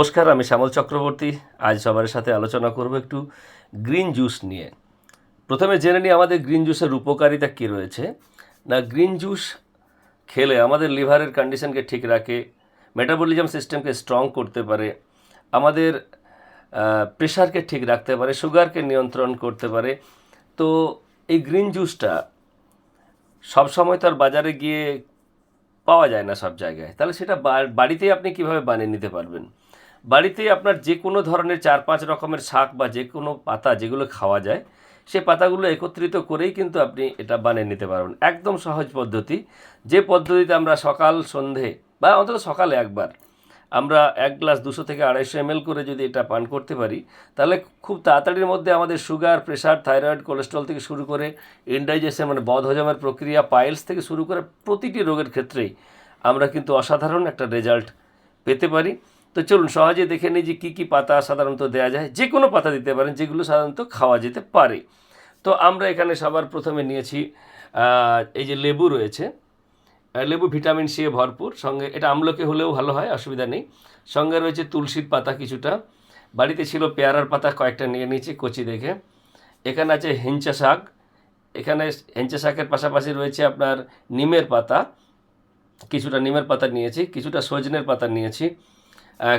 নমস্কার, আমি শ্যামল চক্রবর্তী। আজ সবার সাথে আলোচনা করব একটু গ্রিন জুস নিয়ে। প্রথমে জেনে নিই আমাদের গ্রিন জুসের উপকারিতা কী রয়েছে। না, গ্রিন জুস খেলে আমাদের লিভারের কন্ডিশনকে ঠিক রাখে, মেটাবলিজম সিস্টেমকে স্ট্রং করতে পারে, আমাদের প্রেশারকে ঠিক রাখতে পারে, সুগারকে নিয়ন্ত্রণ করতে পারে। তো এই গ্রিন জুসটা সব সময় তো আর বাজারে গিয়ে পাওয়া যায় না সব জায়গায়। তাহলে সেটা বাড়িতেই আপনি কীভাবে বানিয়ে নিতে পারবেন? বাড়িতে আপনার যে কোনো ধরনের চার পাঁচ রকমের শাক বা যে কোনো পাতা যেগুলো খাওয়া যায়, সে পাতাগুলো একত্রিত করেই কিন্তু আপনি এটা বানিয়ে নিতে পারবেন। একদম সহজ পদ্ধতি। যে পদ্ধতিতে আমরা সকাল, সন্ধে বা অন্তত সকালে একবার আমরা এক গ্লাস দুশো থেকে আড়াইশো এমএল করে যদি এটা পান করতে পারি, তাহলে খুব তাড়াতাড়ির মধ্যে আমাদের সুগার, প্রেশার, থাইরয়েড, কোলেস্ট্রল থেকে শুরু করে ইনডাইজেশন মানে বদহজমের প্রক্রিয়া, পাইলস থেকে শুরু করে প্রতিটি রোগের ক্ষেত্রেই আমরা কিন্তু অসাধারণ একটা রেজাল্ট পেতে পারি। তো চলুন সহজে দেখে নিই যে কী কী পাতা সাধারণত দেওয়া যায়। যে কোনো পাতা দিতে পারেন, যেগুলো সাধারণত খাওয়া যেতে পারে। তো আমরা এখানে সবার প্রথমে নিয়েছি এই যে লেবু রয়েছে। লেবু ভিটামিন সি এ ভরপুর। সঙ্গে এটা আমলকে হলেও ভালো হয়, অসুবিধা নেই। সঙ্গে রয়েছে তুলসীর পাতা কিছুটা। বাড়িতে ছিল পেয়ারার পাতা, কয়েকটা নিয়ে নিয়েছি কচি দেখে। এখানে আছে হেঞ্চা শাক। এখানে হেঞ্চা শাকের পাশাপাশি রয়েছে আপনার নিমের পাতা। কিছুটা নিমের পাতা নিয়েছি, কিছুটা সজনের পাতা নিয়েছি।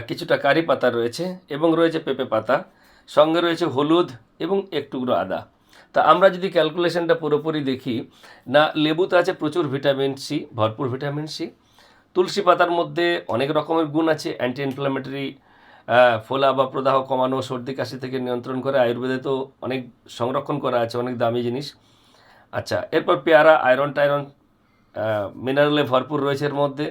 কিছুটা কারি পাতা রয়েছে এবং রয়েছে পেঁপে পাতা, সঙ্গে রয়েছে হলুদ এবং এক টুকরো আদা। তা আমরা যদি ক্যালকুলেশনটা পুরোপুরি দেখি, না, লেবুতে আছে প্রচুর ভিটামিন সি, ভরপুর ভিটামিন সি। তুলসী পাতার মধ্যে অনেক রকমের গুণ আছে অ্যান্টি ইনফ্লামেটরি ফোলা বা প্রদাহ কমানো, সর্দি কাশি থেকে নিয়ন্ত্রণ করে, আয়ুর্বেদে তো অনেক সংরক্ষণ করা আছে, অনেক দামি জিনিস। আচ্ছা এরপর পেয়ারা, আয়রন, টায়রন মিনারেলে ভরপুর রয়েছে এর মধ্যে।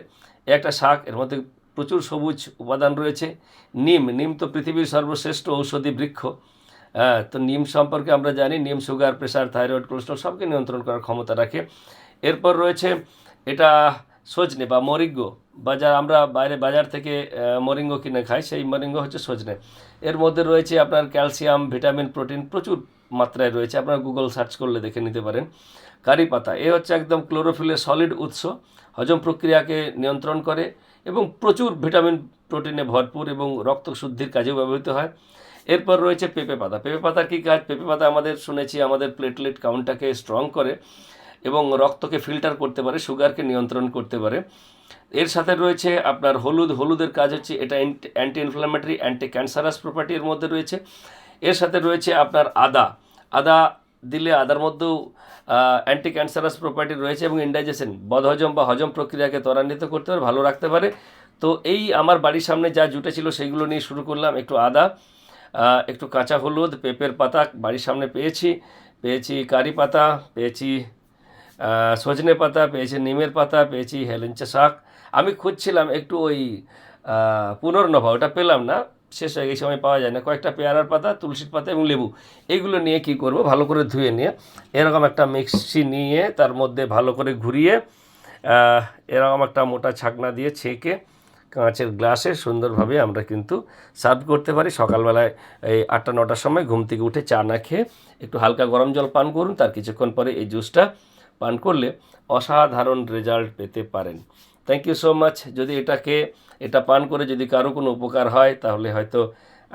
একটা শাক, এর মধ্যে প্রচুর সবুজ উপাদান রয়েছে। নিম নিম তো পৃথিবীর সর্বশ্রেষ্ঠ ঔষধি বৃক্ষ। হ্যাঁ তো নিম সম্পর্কে আমরা জানি, নিম, সুগার প্রেশার থাইরয়েড, কোলেস্ট্রল সবকে নিয়ন্ত্রণ করার ক্ষমতা রাখে। এরপর রয়েছে এটা সজনে বা মরিঙ্গ, বাজার আমরা বাইরে বাজার থেকে মরিঙ্গ কিনে খাই, সেই মরিঙ্গ হচ্ছে সজনে। এর মধ্যে রয়েছে আপনার ক্যালসিয়াম, ভিটামিন, প্রোটিন, প্রচুর মাত্রায় রয়েছে। আপনারা গুগল সার্চ করলে দেখে নিতে পারেন। কারি পাতা, এ হচ্ছে একদম ক্লোরোফিলের সলিড উৎস। হজম প্রক্রিয়াকে নিয়ন্ত্রণ করে এবং প্রচুর ভিটামিন প্রোটিনে ভরপুর এবং রক্ত শুদ্ধির কাজেও ব্যবহৃত হয়। এরপর রয়েছে পেঁপে পাতা। পেঁপে পাতার কী কাজ? পেঁপে পাতা আমাদের শুনেছি আমাদের প্লেটলেট কাউন্টটাকে স্ট্রং করে এবং রক্তকে ফিল্টার করতে পারে সুগারকে নিয়ন্ত্রণ করতে পারে। এর সাথে রয়েছে আপনার হলুদ। হলুদের কাজ হচ্ছে এটা অ্যান্টি ইনফ্লামেটরি অ্যান্টি ক্যান্সারাস প্রপার্টির মধ্যে রয়েছে। এর সাথে রয়েছে আপনার আদা। আদা দিলে আদার মধ্যেও অ্যান্টি ক্যান্সারাস প্রপার্টি রয়েছে এবং ইন্ডাইজেশন বদহজম বা হজম প্রক্রিয়াকে ত্বরান্বিত করতে পারে, ভালো রাখতে পারে। তো এই আমার বাড়ির সামনে যা জুটে ছিল সেইগুলো নিয়ে শুরু করলাম একটু আদা একটু কাঁচা হলুদ, পেঁপের পাতা বাড়ির সামনে পেয়েছি পেয়েছি কারি পাতা, পেয়েছি সজনে পাতা, পেয়েছি নিমের পাতা, পেয়েছি হেলেঞ্চা শাক। আমি খুঁজছিলাম একটু ওই পুনর্নভা, ওটা পেলাম না শেষ হয়ে এই সময় পাওয়া যায় না। কয়েকটা পেয়ারার পাতা, তুলসীর পাতা এবং লেবু। এইগুলো নিয়ে কি করব? ভালো করে ধুয়ে নিয়ে, এরকম একটা মিক্সি নিয়ে তার মধ্যে ভালো করে ঘুরিয়ে এরকম একটা মোটা ছাকনা দিয়ে ছেঁকে কাঁচের গ্লাসে সুন্দরভাবে আমরা কিন্তু সার্ভ করতে পারি। সকালবেলায় এই আটটা, নটার সময় ঘুম থেকে উঠে চা না খেয়ে একটু হালকা গরম জল পান করুন। তার কিছুক্ষণ পরে এই জুসটা পান করলে অসাধারণ রেজাল্ট পেতে পারেন। থ্যাংক ইউ সো মাচ যদি এটাকে, এটা পান করে যদি কারও কোনো উপকার হয়, তাহলে হয়তো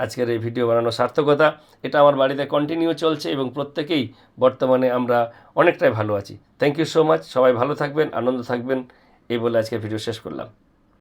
আজকের এই ভিডিও বানানোর সার্থকতা, এটা আমার বাড়িতে কন্টিনিউ চলছে এবং প্রত্যেকেই বর্তমানে আমরা অনেকটাই ভালো আছি। থ্যাংক ইউ সো মাচ সবাই ভালো থাকবেন, আনন্দ থাকবেন, এই বলে আজকের ভিডিও শেষ করলাম।